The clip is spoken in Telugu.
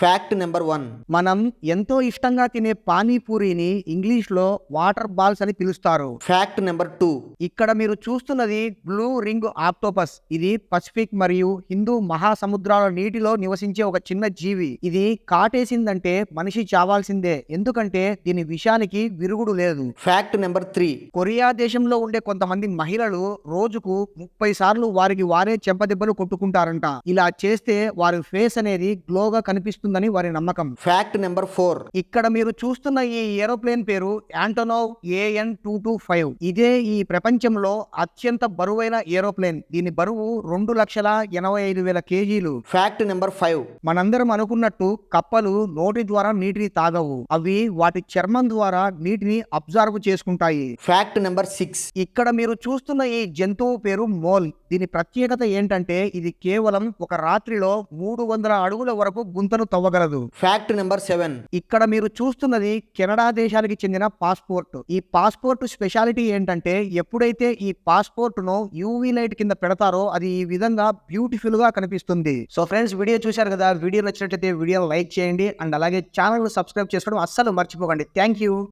ఫ్యాక్ట్ నెంబర్ వన్ మనం ఎంతో ఇష్టంగా తినే పానీపూరిని ఇంగ్లీష్లో వాటర్ బాల్స్ అని పిలుస్తారు. ఫ్యాక్ట్ నెంబర్ టూ ఇక్కడ మీరు చూస్తున్నది బ్లూ రింగ్ ఆక్టోపస్. ఇది పసిఫిక్ మరియు హిందూ మహాసముద్రాల నీటిలో నివసించే ఒక చిన్న జీవి. ఇది కాటేసిందంటే మనిషి చావాల్సిందే. ఎందుకంటే దీని విషానికి విరుగుడు లేదు. ఫ్యాక్ట్ నెంబర్ త్రీ కొరియా దేశంలో ఉండే కొంతమంది మహిళలు రోజుకు ముప్పై సార్లు వారికి వారే చెంపదెబ్బలు కొట్టుకుంటారంట. ఇలా చేస్తే వారి ఫేస్ అనేది గ్లోగా కనిపిస్తుందని వారి నమ్మకం. ఫ్యాక్ట్ నెంబర్ ఫోర్ ఇక్కడ మీరు చూస్తున్న ఈ ఏరోప్లేన్ పేరు Antonov AN two two five. ఇదే ఈ ప్రపంచంలో అత్యంత బరువైన ఏరోప్లేన్. దీని బరువు రెండు లక్షల ఎనభై ఐదు వేల కేజీలు. ఫ్యాక్ట్ నెంబర్ ఫైవ్ మనందరం అనుకున్నట్టు కప్పలు నోటి ద్వారా నీటిని తాగవు. అవి వాటి చర్మం ద్వారా నీటిని అబ్జర్వ్ చేసుకుంటాయి. ఫ్యాక్ట్ నెంబర్ సిక్స్ ఇక్కడ మీరు చూస్తున్న ఈ జంతువు పేరు మోల్. దీని ప్రత్యేకత ఏంటంటే ఇది కేవలం ఒక రాత్రిలో మూడు వందల అడుగుల వరకు గుంతను తవ్వగలదు. ఫ్యాక్ట్ నెంబర్ సెవెన్ ఇక్కడ మీరు చూస్తున్నది కెనడా దేశానికి చెందిన పాస్పోర్ట్. ఈ పాస్పోర్ట్ స్పెషాలిటీ ఏంటంటే ఎప్పుడైతే ఈ పాస్పోర్ట్ను యూవీ లైట్ కింద పెడతారో అది ఈ విధంగా బ్యూటిఫుల్గా కనిపిస్తుంది. సో ఫ్రెండ్స్ వీడియో చూశారు కదా? వీడియో నచ్చినట్లయితే వీడియో లైక్ చేయండి. అండ్ అలాగే ఛానల్ సబ్స్క్రైబ్ చేసుకోవడం అస్సలు మర్చిపోకండి. Thank you.